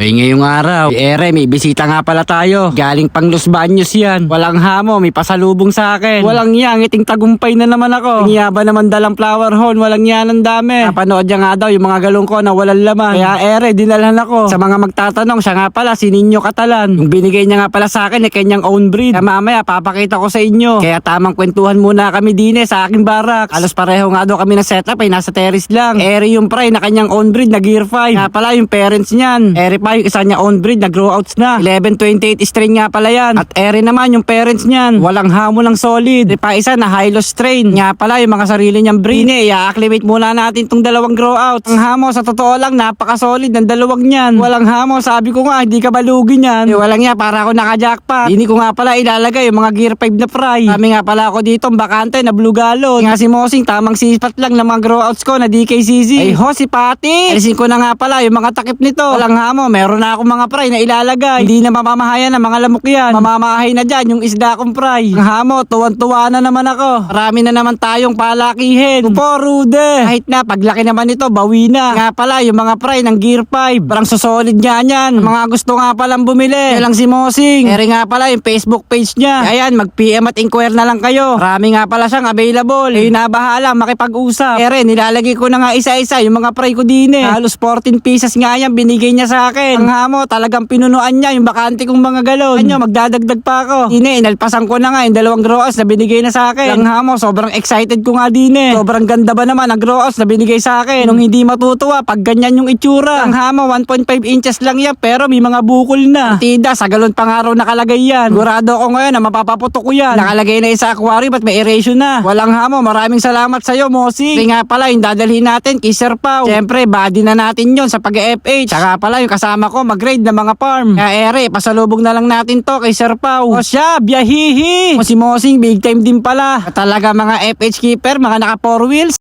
Ay ngayong araw, Ere, may bisita nga pala tayo. Galing pang Los Baños yan. Walang hamo, may pasalubong sa akin. Walang yang, iting tagumpay na naman ako. Niyaba naman dalang flower horn, walang yan ang dami. Napanood niya nga daw yung mga galong ko na walang laman. Kaya Ere, dinalhan ako. Sa mga magtatanong, siya nga pala, si Ninyo Catalan. Yung binigay niya nga pala sa akin, ay kanyang own breed. Kaya mamaya, papakita ko sa inyo. Kaya tamang kwentuhan muna kami din eh, sa aking barracks. Alos pareho nga daw kami na setup, ay nasa terrace lang. Ere yung pre na kanyang own breed na Gear 5. Nga pala yung parents niyan. Ere pa yung isa niya own breed na grow outs na. 1128 strain nga pala yan. At Ere naman yung parents niyan. Walang hamon lang solid. Ere pa isa na high loss strain. Nga pala yung mga sarili niyang breed. Hindi, i-acclimate muna natin tong dalawang grow outs. Ang hamo sa totoo lang napaka-solid ng dalawang niyan. Walang hamo, sabi ko nga hindi ka balugi niyan. Eh, walang nga para ako naka-jackpot. Hindi ko nga pala ilalagay yung mga gear 5 na fry. Kami nga pala ako dito, bakante na blue galon. Nga si Mosing, tamang sipat lang ng mga grow outs ko na DKCZ. Ay ho, si Pati. Alisin ko na nga pala yung mga takip nito. Walang hamo, meron na ako mga fry na ilalagay. Hindi na mamamahayan ng mga lamok yan. Mamamahay na dyan yung isda kong fry. Ang hamo, tuwan-tuwa na naman ako. Marami na naman tayong palakihin. Upo, Rude. Kahit na, paglaki naman nito, bawi na. Nga pala, yung mga fry ng Gear 5. Parang susolid nga yan. Mga gusto nga palang bumili. Kaya lang si Mosing. Ere nga pala yung Facebook page niya. Ayan, mag-PM at inquire na lang kayo. Marami nga pala siyang available. Kayo na bahala, makipag-usap. Ere, nilalagay ko na nga isa-isa yung mga fry ko din eh. Halos 14 pieces nga yan, binigay niya sa akin. Ang hamo, talagang pinunuan niya yung bakante kong mga galon. Ano, magdadagdag pa ako. Dine, inalpasan ko na nga yung dalawang grows na binigay na sa akin. Ang hamo, sobrang excited ko nga din eh. Sobrang ganda ba naman ang grows na binigay sa akin. Nung hindi matutuwa, pag ganyan yung itsura. Ang hamo, 1.5 inches lang yan, pero may mga bukol na. Tida, sa galon pang araw nakalagay yan. Sigurado ako ngayon na mapapaputok ko yan. Nakalagay na isa aquarium at may aeration na. Walang hamo, maraming salamat sa'yo, Mosi. Kasi nga pala, yung dadalhin natin kay Sir Pao. Siyempre, body na natin yon sa pag-FH. Saka pala, yung kasama ko, mag-grade ng mga farm. Kaya ere, pasalubog na lang natin to kay Sir Pao. O siya, biyahihi. O si Mosing, big time din pala. Talaga mga FH keeper, mga naka four wheels.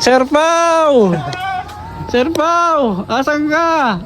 Sir Pao! Sir Pao! Asan ka?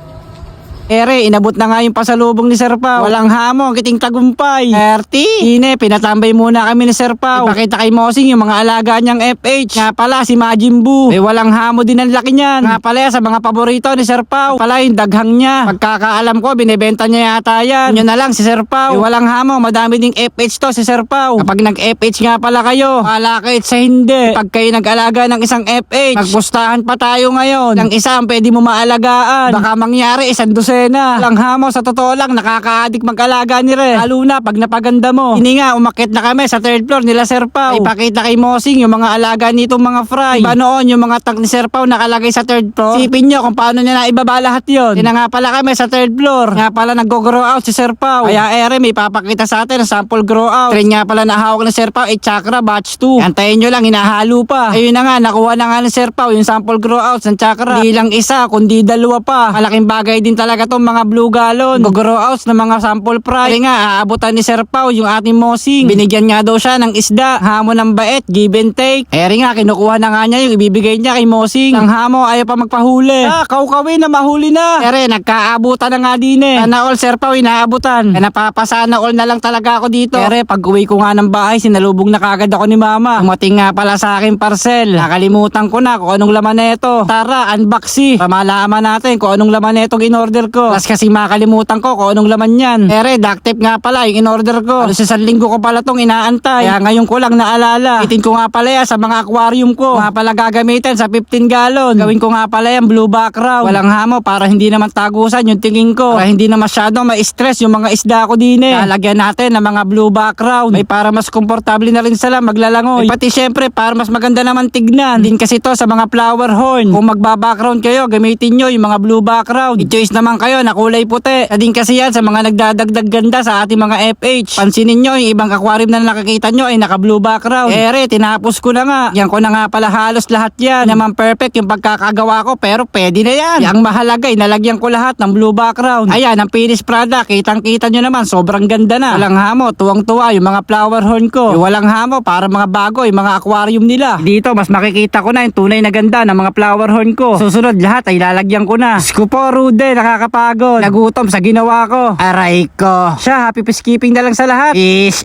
Ere, inabot na nga yung pasalubong ni Sir Pao. Walang hamon, kiting tagumpay. Erti! Ine, pinatambay muna kami ni Sir Pao. Ipakita kay Mosing yung mga alaga niyang FH. Nga pala, si Majin Buu. Eh, walang hamo din ang laki niyan. Nga pala, sa mga paborito ni Sir Pao. Pala, yung daghang niya. Pagkakaalam ko, binibenta niya yata yan. Yun na lang, si Sir Pao. Eh, walang hamo, madami ding FH to si Sir Pao. Kapag nag-FH nga pala kayo, wala kahit sa hindi. Pag kayo nag-alaga ng isang FH, magpustahan pa tayo ngayon. Ang isa ang pwede mo maalagaan. Baka mangyari isang dosena. Lang hamo, sa totoo lang, nakaka-addict mag-alaga ni Re. Lalo na pag napaganda mo. Hindi nga, umakit na kami sa third floor nila Sir Pao. Ipakita kay Mosing yung mga alaga nitong mga fry. Iba noon, yung mga tank ni Sir Pao nakalagay sa third floor. Sipin nyo kung paano niya na ibaba lahat yun. Kaya nga pala kami sa third floor. Nga pala nag-grow out si Sir Pao. Kaya ere, may papakita sa atin sample grow out. Trend nga pala na hawak ni Sir Pao, eh chakra batch 2. Antayin nyo lang, hinahalo pa. Ayun na nga, nakuha na nga ni Sir Pao yung sample grow out ng chakra. Hindi lang isa, kundi dalawa pa. Malaking bagay din talaga tong mga blue galon. Grow outs ng mga sample fry. Kaya nga, aabutan ni Sir Pao yung ating mosing. Binigyan nga daw siya ng isda. Hamo ng bait, give and take. Eri nga, kinukuha na nga niya yung ibibigay niya kay mosing. Ang hamo, ayaw pa magpahuli. Ah, kaukawin na mahuli na. Eri, nagkaabutan na nga din eh. Sana all Sir Pao, inaabutan. Kaya napapasana all na lang talaga ako dito. Eri, pag uwi ko nga ng bahay, sinalubong na kagad ako ni mama. Umating nga pala sa akin parcel. Nakalimutan ko na kung anong laman neto. Tara, unboxing. Pamalaman natin kung anong laman neto in-order ko. Plus kasi makalimutan ko kung anong laman yan. Ere, duct nga pala yung in-order ko. Halos isang linggo ko pala tong inaantay. Kaya ngayon ko lang naalala. Itin ko nga pala yan sa mga aquarium ko. Nga pala gagamitin sa 15 gallon. Gawin ko nga pala yan blue background. Walang hamo para hindi naman tagusan yung tingin ko. Para hindi na masyado ma-stress yung mga isda ko din eh. Lalagyan natin ng mga blue background. May para mas komportable na rin sila maglalangoy. Eh, pati syempre para mas maganda naman tignan. Din kasi to sa mga flower horn. Kung magba-background kayo, gamitin nyo yung mga blue background. I-choice naman kayo na kulay puti. Sa din kasi yan sa mga nagdadagdag ganda sa ating mga FH. Pansinin nyo, yung ibang aquarium na nakikita nyo ay naka blue background. Ere, tinapos ko na nga. Yan ko na nga pala halos lahat yan. Naman perfect yung pagkakagawa ko pero pwede na yan. Yang mahalaga ay nalagyan ko lahat ng blue background. Ayan, ang finished product. Kitang kita nyo naman, sobrang ganda na. Walang hamo, tuwang-tuwa yung mga flower horn ko. Yung walang hamo, para mga bago, yung mga aquarium nila. Dito, mas makikita ko na yung tunay na ganda ng mga flower horn ko. Susunod lahat ay lalagyan ko na. Skupo, Rude, nakakapagod. Nagutom sa ginawa ko. Aray ko. Siya, happy peacekeeping na lang sa lahat. Peace